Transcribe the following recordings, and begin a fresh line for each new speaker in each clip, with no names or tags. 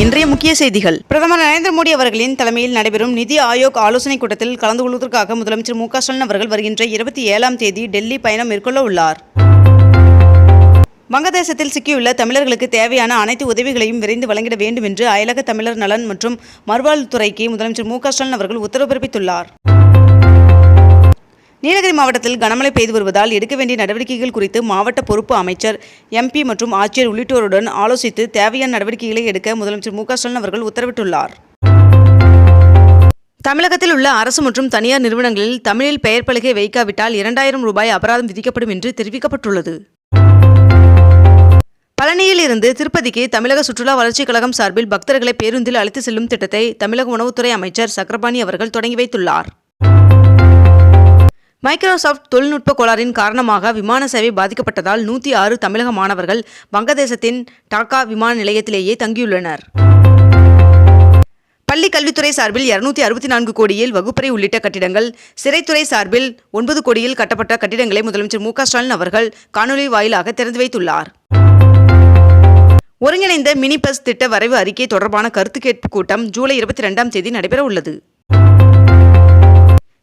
இன்றைய முக்கிய செய்திகள். பிரதமர் நரேந்திர மோடி அவர்களின் தலைமையில் நடைபெறும் நிதி ஆயோக் ஆலோசனைக் கூட்டத்தில் கலந்து கொள்வதற்காக முதலமைச்சர் மு ஸ்டாலின் அவர்கள் வருகின்ற இருபத்தி ஏழாம் தேதி டெல்லி பயணம் மேற்கொள்ள உள்ளார். வங்கதேசத்தில் சிக்கியுள்ள தமிழர்களுக்கு தேவையான அனைத்து உதவிகளையும் விரைந்து வழங்கிட வேண்டும் என்று அயலக தமிழர் நலன் மற்றும் மறுவாழ்வுத்துறைக்கு முதலமைச்சர் மு ஸ்டாலின் அவர்கள் உத்தரவு பிறப்பித்துள்ளார். நீலகிரி மாவட்டத்தில் கனமழை பெய்து வருவதால் எடுக்க வேண்டிய நடவடிக்கைகள் குறித்து மாவட்ட பொறுப்பு அமைச்சர் எம்பி மற்றும் ஆட்சியர் உள்ளிட்டோருடன் ஆலோசித்து தேவையான நடவடிக்கைகளை எடுக்க முதலமைச்சர் மு ஸ்டாலின் அவர்கள் உத்தரவிட்டுள்ளார். தமிழகத்தில் உள்ள அரசு மற்றும் தனியார் நிறுவனங்களில் தமிழில் பெயர் பலகை வைக்காவிட்டால் இரண்டாயிரம் ரூபாய் அபராதம் விதிக்கப்படும் என்று தெரிவிக்கப்பட்டுள்ளது. பழனியில் இருந்து திருப்பதிக்கு தமிழக சுற்றுலா வளர்ச்சிக் கழகம் சார்பில் பக்தர்களை பேருந்தில் அழைத்து செல்லும் திட்டத்தை தமிழக உணவுத்துறை அமைச்சர் சக்கரபாணி அவர்கள் தொடங்கி வைத்துள்ளார். மைக்ரோசாஃப்ட் தொழில்நுட்ப கோளாறின் காரணமாக விமான சேவை பாதிக்கப்பட்டதால் நூற்றி ஆறு தமிழக மாணவர்கள் வங்கதேசத்தின் டாக்கா விமான நிலையத்திலேயே தங்கியுள்ளனர். பள்ளி கல்வித்துறை சார்பில் இருநூத்தி அறுபத்தி நான்கு கோடியில் வகுப்பறை உள்ளிட்ட கட்டிடங்கள் சிறைத்துறை சார்பில் ஒன்பது கோடியில் கட்டப்பட்ட கட்டிடங்களை முதலமைச்சர் மு ஸ்டாலின் அவர்கள் காணொலி வாயிலாக திறந்து வைத்துள்ளார். ஒருங்கிணைந்த மினி பஸ் திட்ட வரைவு அறிக்கை தொடர்பான கருத்து கேட்பு கூட்டம் ஜூலை இருபத்தி ரெண்டாம் தேதி நடைபெற உள்ளது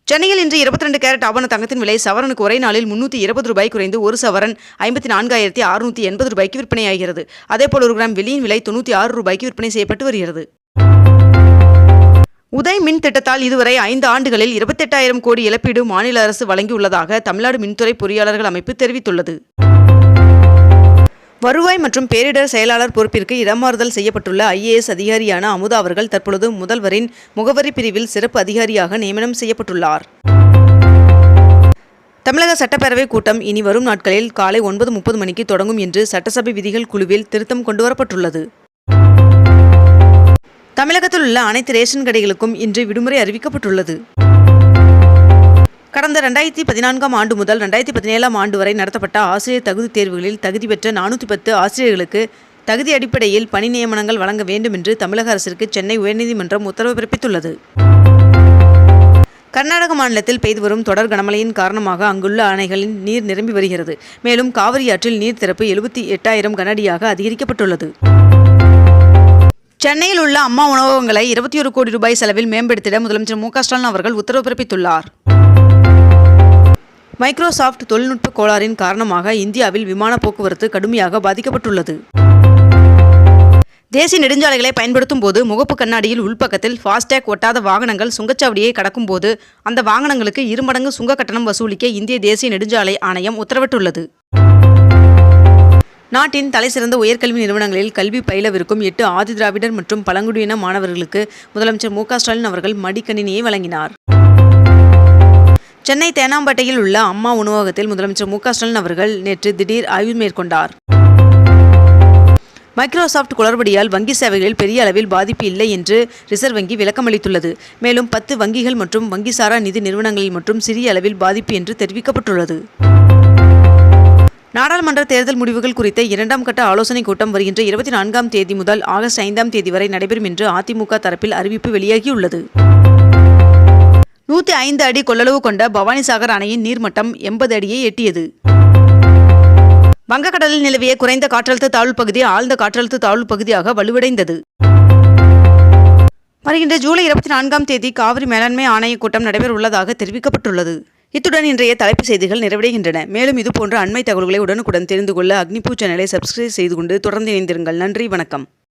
சென்னையில் இன்று இருபத்தி ரெண்டு கேரட் ஆவண தங்கத்தின் விலை சவரனுக்கு ஒரே நாளில் முன்னூற்றி இருபது ரூபாய் குறைந்து ஒரு சவரன் ஐம்பத்தி நான்காயிரத்தி அறுநூற்றி எண்பது ரூபாய்க்கு விற்பனையாகிறது. அதேபோல் ஒரு கிராம் வெள்ளியின் விலை தொண்ணூற்றி ஆறு ரூபாய்க்கு விற்பனை செய்யப்பட்டு வருகிறது. உதய் மின் திட்டத்தால் இதுவரை ஐந்து ஆண்டுகளில் இருபத்தெட்டாயிரம் கோடி இழப்பீடு மாநில அரசு வழங்கியுள்ளதாக தமிழ்நாடு மின்துறை பொறியாளர்கள் அமைப்பு தெரிவித்துள்ளது. வருவாய் மற்றும் பேரிடர் செயலாளர் பொறுப்பிற்கு இடமாறுதல் செய்யப்பட்டுள்ள ஐஏஎஸ் அதிகாரியான அமுதா அவர்கள் தற்பொழுது முதல்வரின் முகவரி பிரிவில் சிறப்பு அதிகாரியாக நியமனம் செய்யப்பட்டுள்ளார். தமிழக சட்டப்பேரவை கூட்டம் இனி வரும் நாட்களில் காலை ஒன்பது முப்பது மணிக்கு தொடங்கும் என்று சட்டசபை விதிகள் குழுவில் திருத்தம் கொண்டுவரப்பட்டுள்ளது தமிழகத்தில் உள்ள அனைத்து ரேஷன் கடைகளுக்கும் இன்று விடுமுறை அறிவிக்கப்பட்டுள்ளது. கடந்த ரெண்டாயிரத்தி பதினான்காம் ஆண்டு முதல் ரெண்டாயிரத்தி பதினேழாம் ஆண்டு வரை நடத்தப்பட்ட ஆசிரியர் தகுதி தேர்வுகளில் தகுதி பெற்ற நானூற்றி பத்து ஆசிரியர்களுக்கு தகுதி அடிப்படையில் பணி நியமனங்கள் வழங்க வேண்டும் என்று தமிழக அரசிற்கு சென்னை உயர்நீதிமன்றம் உத்தரவு பிறப்பித்துள்ளது. கர்நாடக மாநிலத்தில் பெய்து வரும் தொடர் கனமழையின் காரணமாக அங்குள்ள அணைகளின் நீர் நிரம்பி வருகிறது. மேலும் காவிரி ஆற்றில் நீர் திறப்பு எழுபத்தி எட்டாயிரம் கனடியாக அதிகரிக்கப்பட்டுள்ளது. சென்னையில் உள்ள அம்மா உணவகங்களை இருபத்தி ஒரு கோடி ரூபாய் செலவில் மேம்படுத்திட முதலமைச்சர் மு க ஸ்டாலின் அவர்கள் உத்தரவு பிறப்பித்துள்ளார். மைக்ரோசாஃப்ட் தொழில்நுட்ப கோளாறின் காரணமாக இந்தியாவில் விமான போக்குவரத்து கடுமையாக பாதிக்கப்பட்டுள்ளது. தேசிய நெடுஞ்சாலைகளை பயன்படுத்தும் போது முகப்பு கண்ணாடியில் உள்பக்கத்தில் ஃபாஸ்டேக் ஒட்டாத வாகனங்கள் சுங்கச்சாவடியை கடக்கும் போது அந்த வாகனங்களுக்கு இருமடங்கு சுங்க கட்டணம் வசூலிக்க இந்திய தேசிய நெடுஞ்சாலை ஆணையம் உத்தரவிட்டுள்ளது. நாட்டின் தலைசிறந்த உயர்கல்வி நிறுவனங்களில் கல்வி பயிலவிருக்கும் எட்டு ஆதி திராவிடர் மற்றும் பழங்குடியின மாணவர்களுக்கு முதலமைச்சர் மு ஸ்டாலின் அவர்கள் மடிக்கணினியை வழங்கினார். சென்னை தேனாம்பேட்டையில் உள்ள அம்மா உணவகத்தில் முதலமைச்சர் மு ஸ்டாலின் அவர்கள் நேற்று திடீர் ஆய்வு மேற்கொண்டார். மைக்ரோசாஃப்ட் குளறுபடியால் வங்கி சேவைகளில் பெரிய அளவில் பாதிப்பு இல்லை என்று ரிசர்வ் வங்கி விளக்கமளித்துள்ளது மேலும் பத்து வங்கிகள் மற்றும் வங்கிசாரா நிதி நிறுவனங்களில் மற்றும் சிறிய அளவில் பாதிப்பு என்று தெரிவிக்கப்பட்டுள்ளது. நாடாளுமன்ற தேர்தல் முடிவுகள் குறித்த இரண்டாம் கட்ட ஆலோசனைக் கூட்டம் வருகின்ற இருபத்தி நான்காம் தேதி முதல் ஆகஸ்ட் ஐந்தாம் தேதி வரை நடைபெறும் என்று அதிமுக தரப்பில் அறிவிப்பு வெளியாகியுள்ளது. நூற்றி ஐந்து அடி கொள்ளளவு கொண்ட பவானிசாகர் அணையின் நீர்மட்டம் எண்பது அடியை எட்டியது. வங்கக்கடலில் நிலவிய குறைந்த காற்றழுத்த தாழ்வு பகுதி ஆழ்ந்த காற்றழுத்த தாழ்வு பகுதியாக வலுவடைந்தது. வருகின்ற ஜூலை இருபத்தி நான்காம் தேதி காவிரி மேலாண்மை ஆணையக் கூட்டம் நடைபெற உள்ளதாக தெரிவிக்கப்பட்டுள்ளது. இத்துடன் இன்றைய தலைப்பு செய்திகள் நிறைவடைகின்றன. மேலும் இதுபோன்ற அண்மை தகவல்களை உடனுக்குடன் தெரிந்து கொள்ள அக்னிபூ சேனலை சப்ஸ்கிரைப் செய்து கொண்டு தொடர்ந்து இணைந்திருங்கள். நன்றி வணக்கம்.